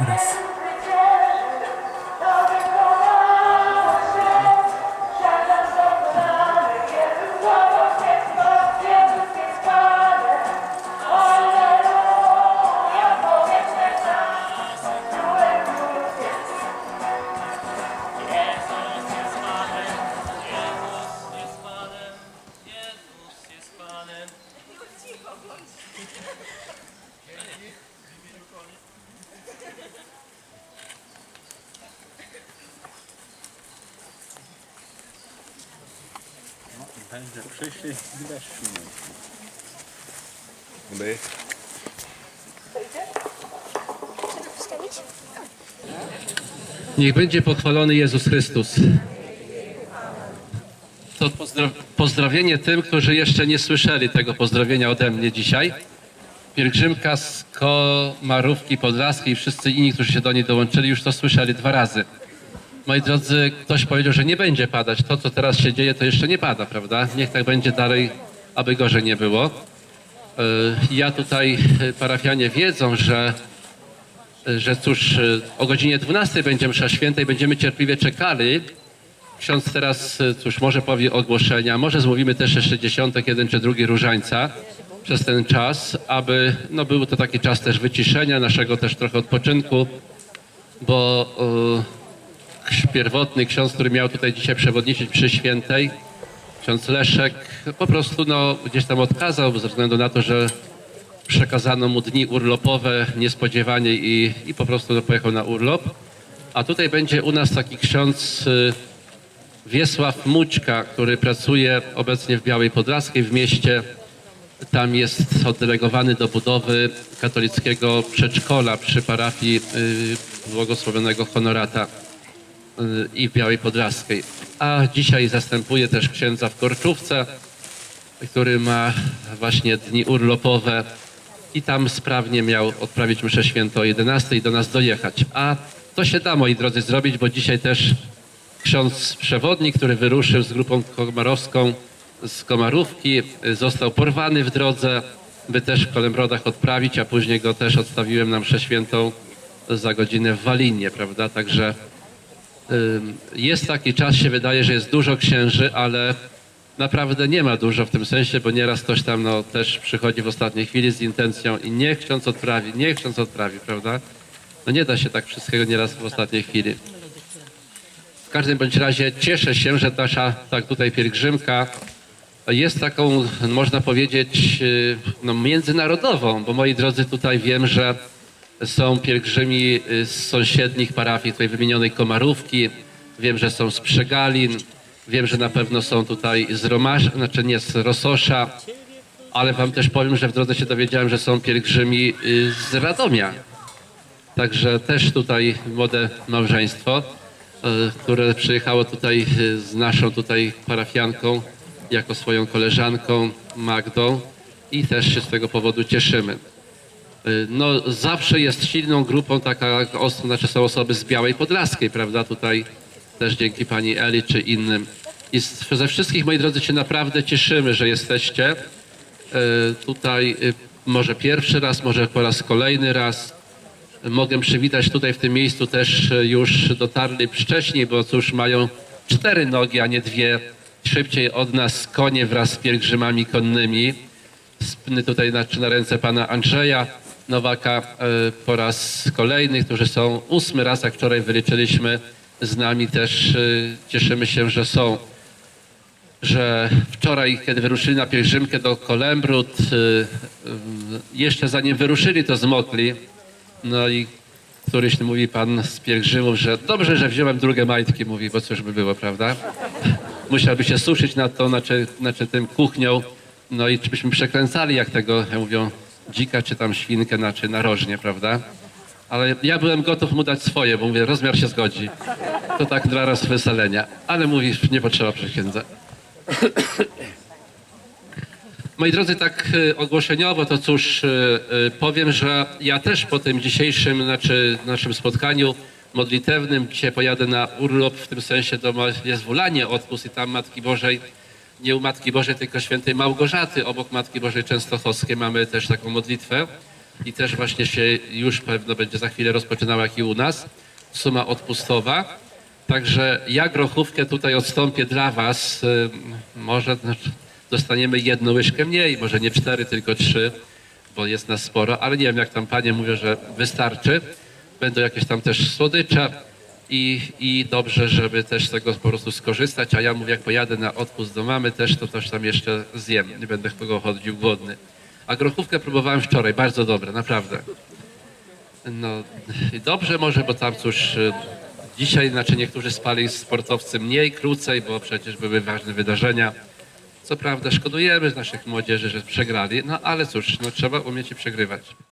Raz. jest Będzie przyszli widać My. Niech będzie pochwalony Jezus Chrystus. To pozdro- pozdrowienie tym, którzy jeszcze nie słyszeli tego pozdrowienia ode mnie dzisiaj. Pielgrzymka z Komarówki Podlaskiej i wszyscy inni, którzy się do niej dołączyli, już to słyszeli dwa razy. Moi drodzy, ktoś powiedział, że nie będzie padać. To, co teraz się dzieje, to jeszcze nie pada, prawda? Niech tak będzie dalej, aby gorzej nie było. Yy, Ja tutaj, yy, parafianie wiedzą, że że cóż, o godzinie 12 będzie msza święta i będziemy cierpliwie czekali. Ksiądz teraz, cóż, może powie ogłoszenia, może zmówimy też jeszcze dziesiątek, jeden czy drugi różańca przez ten czas, aby no, był to taki czas też wyciszenia, naszego też trochę odpoczynku, bo y, pierwotny ksiądz, który miał tutaj dzisiaj przewodniczyć przy świętej, ksiądz Leszek, po prostu no, gdzieś tam odkazał ze względu na to, że przekazano mu dni urlopowe niespodziewanie i, i po prostu pojechał na urlop. A tutaj będzie u nas taki ksiądz y, Wiesław Mućka, który pracuje obecnie w Białej Podlaskiej w mieście. Tam jest oddelegowany do budowy katolickiego przedszkola przy parafii y, błogosławionego Honorata i w Białej Podlaskiej. A dzisiaj zastępuje też księdza w Korczówce, który ma właśnie dni urlopowe i tam sprawnie miał odprawić mszę święto o 11 i do nas dojechać. A to się da, moi drodzy, zrobić, bo dzisiaj też ksiądz przewodnik, który wyruszył z grupą komarowską z Komarówki, y, został porwany w drodze, by też w Kolembrodach odprawić, a później go też odstawiłem na mszę świętą za godzinę w Walinie, prawda? Także jest taki czas, się wydaje, że jest dużo księży, ale naprawdę nie ma dużo w tym sensie, bo nieraz ktoś tam no, też przychodzi w ostatniej chwili z intencją i niech ksiądz odprawi, niech ksiądz odprawi, prawda? No nie da się tak wszystkiego nieraz w ostatniej chwili. W każdym bądź razie cieszę się, że nasza tak tutaj pielgrzymka jest taką, można powiedzieć, y, no, międzynarodową, bo moi drodzy, tutaj wiem, że są pielgrzymi y, z sąsiednich parafii, tutaj wymienionej Komarówki, wiem, że są z Przegalin, wiem, że na pewno są tutaj z Romasz, znaczy nie z Rososza, ale wam też powiem, że w drodze się dowiedziałem, że są pielgrzymi y, z Radomia. Także też tutaj młode małżeństwo, y, które przyjechało tutaj z naszą tutaj parafianką, jako swoją koleżanką Magdą i też się z tego powodu cieszymy. Y, No zawsze jest silną grupą taka osób, znaczy są osoby z Białej Podlaskiej, prawda? Tutaj też dzięki pani Eli czy innym. I ze wszystkich, moi drodzy, się naprawdę cieszymy, że jesteście. Y, Tutaj y, może pierwszy raz, może po raz kolejny raz. Mogę przywitać tutaj w tym miejscu też już dotarli wcześniej, bo cóż mają cztery nogi, a nie dwie. Szybciej od nas konie wraz z pielgrzymami konnymi. Spny tutaj na, na ręce pana Andrzeja Nowaka e, po raz kolejny, którzy są ósmy raz, jak wczoraj wyliczyliśmy z nami też. e, Cieszymy się, że są. Że wczoraj, kiedy wyruszyli na pielgrzymkę do Kolembrut, e, jeszcze zanim wyruszyli, to zmokli. No i któryś mówi pan z pielgrzymów, że dobrze, że wziąłem drugie majtki, mówi, bo cóż by było, prawda? musiałby się suszyć nad tą, znaczy, znaczy tym kuchnią. No i czy byśmy przekręcali, jak tego, mówią, dzika czy tam świnkę, znaczy narożnie, prawda? Ale ja byłem gotów mu dać swoje, bo mówię, rozmiar się zgodzi. To tak dla rozweselenia. Ale mówisz, nie potrzeba przeksiędza. Moi drodzy, tak e, ogłoszeniowo, to cóż, e, e, powiem, że ja też po tym dzisiejszym znaczy, naszym spotkaniu modlitewnym dzisiaj pojadę na urlop, w tym sensie do Jezwolanie odpust i tam Matki Bożej, nie u Matki Bożej, tylko świętej Małgorzaty, obok Matki Bożej Częstochowskiej mamy też taką modlitwę. i też właśnie się już pewno będzie za chwilę rozpoczynała jak i u nas, suma odpustowa. Także ja grochówkę tutaj odstąpię dla Was. Może dostaniemy jedną łyżkę mniej, może nie cztery, tylko trzy, bo jest nas sporo, ale nie wiem jak tam panie mówią, że wystarczy. Będą jakieś tam też słodycze i, i dobrze, żeby też z tego po prostu skorzystać, a ja mówię, jak pojadę na odpust do mamy też, to też tam jeszcze zjem, nie będę kogo chodził głodny. A grochówkę próbowałem wczoraj, bardzo dobre, naprawdę. No dobrze może, bo tam cóż, y, dzisiaj znaczy niektórzy spali sportowcy mniej, krócej, bo przecież były ważne wydarzenia. Co prawda szkodujemy z naszych młodzieży, że przegrali, no ale cóż, no trzeba umieć przegrywać.